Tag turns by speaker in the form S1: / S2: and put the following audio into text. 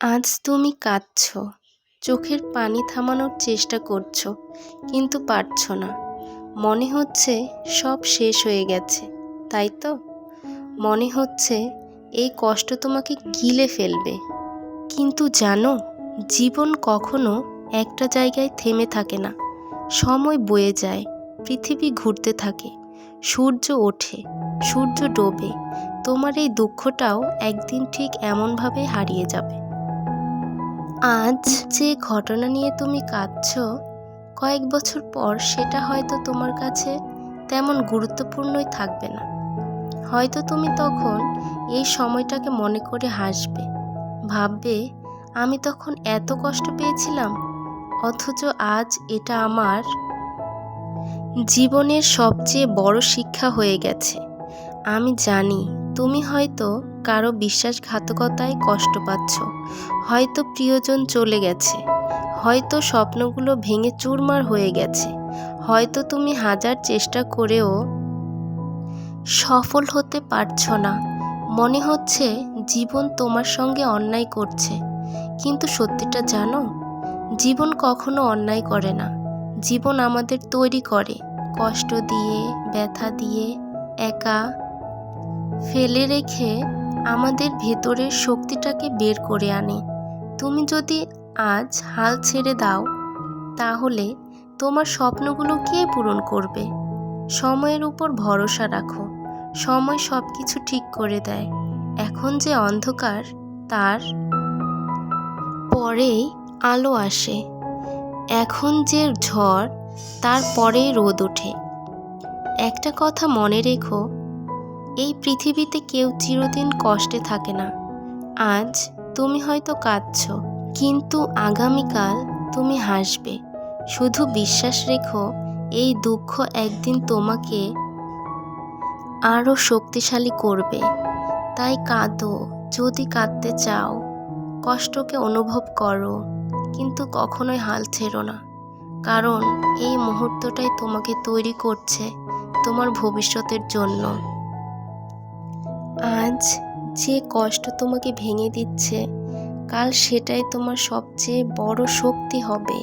S1: আজ তুমি কাঁদছ, চোখের পানি থামানোর চেষ্টা করছ, কিন্তু পারছ না। মনে হচ্ছে সব শেষ হয়ে গেছে, তাই তো? মনে হচ্ছে এই কষ্ট তোমাকে গিলে ফেলবে। কিন্তু জানো, জীবন কখনো একটা জায়গায় থেমে থাকে না। সময় বয়ে যায়, পৃথিবী ঘুরতে থাকে, সূর্য ওঠে, সূর্য ডোবে, তোমার এই দুঃখটাও একদিন ঠিক এমনভাবে হারিয়ে যাবে। আজ যে ঘটনা নিয়ে তুমি কাঁদছ, কয়েক বছর পর সেটা হয়তো তোমার কাছে তেমন গুরুত্বপূর্ণই থাকবে না। হয়তো তুমি তখন এই সময়টাকে মনে করে হাসবে, ভাববে, আমি তখন এত কষ্ট পেয়েছিলাম, অথচ আজ এটা আমার জীবনের সবচেয়ে বড় শিক্ষা হয়ে গেছে। আমি জানি তুমি হয়তো কারও বিশ্বাসঘাতকতায় কষ্ট পাচ্ছ। হয়তো প্রিয়জন চলে গেছে। হয়তো স্বপ্নগুলো ভেঙে চুরমার হয়ে গেছে। হয়তো তুমি হাজার চেষ্টা করেও সফল হতে পারছ না। মনে হচ্ছে জীবন তোমার সঙ্গে অন্যায় করছে। কিন্তু সত্যিটা জানো? জীবন কখনো অন্যায় করে না। জীবন আমাদের তৈরি করে। কষ্ট দিয়ে, ব্যথা দিয়ে, একা ফেলে রেখে আমাদের ভেতরের শক্তিটাকে বের করে আনে। তুমি যদি আজ হাল ছেড়ে দাও, তাহলে তোমার স্বপ্নগুলো কে পূরণ করবে? সময়ের উপর ভরসা রাখো। সময় সব কিছু ঠিক করে দেয়। এখন যে অন্ধকার, তার পরেই আলো আসে। এখন যে ঝড়, তার পরেই রোদ ওঠে। একটা কথা মনে রেখো এই পৃথিবীতে কেউ চিরদিন কষ্টে থাকে না। আজ তুমি হয়তো কাঁদছ, কিন্তু আগামীকাল তুমি হাসবে। শুধু বিশ্বাস রেখো, এই দুঃখ একদিন তোমাকে আরও শক্তিশালী করবে। তাই কাঁদো, যদি কাঁদতে চাও। কষ্টকে অনুভব করো, কিন্তু কখনোই হাল ছেড়ো না। কারণ এই মুহূর্তটাই তোমাকে তৈরি করছে তোমার ভবিষ্যতের জন্য। আজ যে কষ্ট তোমাকে ভেঙে দিচ্ছে কাল সেটাই তোমার সবচেয়ে বড় শক্তি হবে।